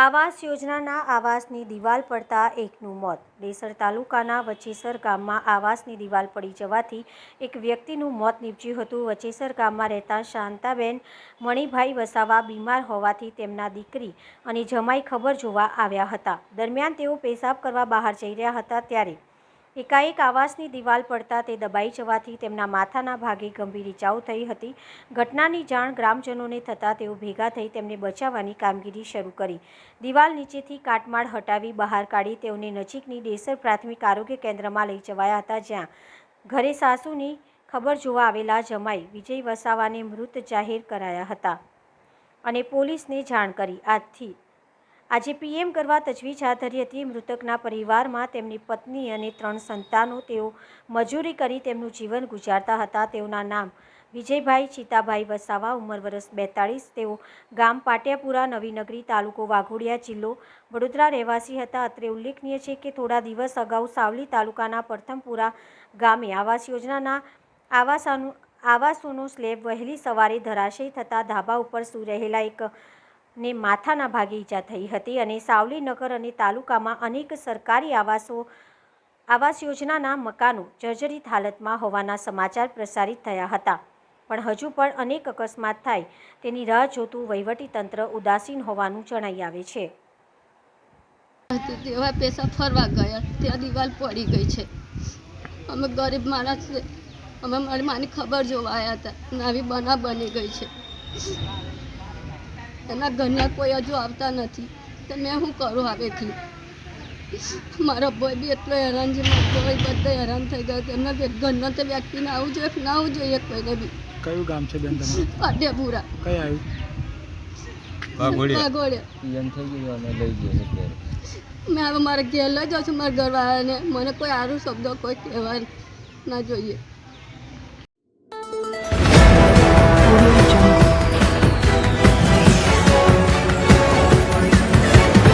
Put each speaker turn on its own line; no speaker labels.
આવાસ યોજનાના આવાસની દિવાલ પડતા એકનું મોત. ડેસર તાલુકાના વચેસર ગામમાં આવાસની દિવાલ પડી જવાથી એક વ્યક્તિનું મોત નીપજ્યું હતું. વચેસર ગામમાં રહેતા શાંતાબેન મણિભાઈ વસાવા બીમાર હોવાથી તેમના દીકરી અને જમાઈ ખબર જોવા આવ્યા હતા. દરમિયાન તેઓ પેશાબ કરવા બહાર જઈ રહ્યા હતા ત્યારે એકાએક આવાસની દિવાલ પડતા તે દબાઈ જવાથી તેમના માથાના ભાગે ગંભીર ઇજાઓ થઈ હતી. ઘટનાની જાણ ગ્રામજનોને થતાં તેઓ ભેગા થઈ તેમને બચાવવાની કામગીરી શરૂ કરી. દિવાલ નીચેથી કાટમાળ હટાવી બહાર કાઢી તેઓને નજીકની ડેસર પ્રાથમિક આરોગ્ય કેન્દ્રમાં લઈ જવાયા હતા, જ્યાં ઘરે સાસુની ખબર જોવા આવેલા જમાઈ વિજય વસાવાને મૃત જાહેર કરાયા હતા અને પોલીસને જાણ કરી. આજથી આજે પીએમ કરવા તજવીજ હાથ ધરી હતી. મૃતકના પરિવારમાં તેમની પત્ની અને ત્રણ સંતાનો તેઓ મજૂરી કરી તેમનું જીવન ગુજારતા હતા. તેઓના નામ વિજયભાઈ ચિતાભાઈ વસાવા, ઉંમર વર્ષ બેતાળીસ. તેઓ ગામ પાટિયાપુરા, નવીનગરી તાલુકો વાઘોડિયા જિલ્લો વડોદરા રહેવાસી હતા. અત્રે ઉલ્લેખનીય છે કે થોડા દિવસ અગાઉ સાવલી તાલુકાના પ્રથમપુરા ગામે આવાસ યોજનાના આવાસાનું આવાસોનો સ્લેબ વહેલી સવારે ધરાશયી થતાં ધાબા ઉપર સૂઈ રહેલા એક ને માથાના ભાગે ઈજા થઈ હતી અને સાવલી નગર અને તાલુકામાં અનેક સરકારી આવાસો, આવાસ યોજનાના મકાનો જર્જરિત હાલતમાં હોવાના સમાચાર પ્રસારિત થયા હતા. પણ હજુ પણ અનેક અકસ્માત થાય, તેની રાહ જોતું વહીવટીતંત્ર ઉદાસીન હોવાનું જણાઈ આવે છે.
તેવા પૈસા ફરવા ગયા, ત્યાં દિવાલ પડી ગઈ છે. અમે ગરીબ માણસ અમે મારી માની ખબર જોવા આવ્યા હતા. અને આવી બના બની ગઈ છે. એના ઘરના કોઈ હજુ આવતા નથી. તો મેં શું કરું હવેથી? મારા ભાઈ બી એટલો હેરાન છે મારા ભાઈ બધા હેરાન થઈ ગયા કે એમના ઘર- ઘરના તો વ્યક્તિને આવવું જોઈએ કે ના આવવું જોઈએ કોઈને બી.
કયું ગામ છે બેન તમારું?
પાટિયાપુરા.
કઈ આવ્યું
વાઘોડિયા.
એમ થઈ ગયું અને લઈ ગયો એટલે
મેં હવે મારે ઘેર લઈ જાઉં છું મારા ઘરવાળાને. મને કોઈ સારું શબ્દ કોઈ કહેવા ના જોઈએ.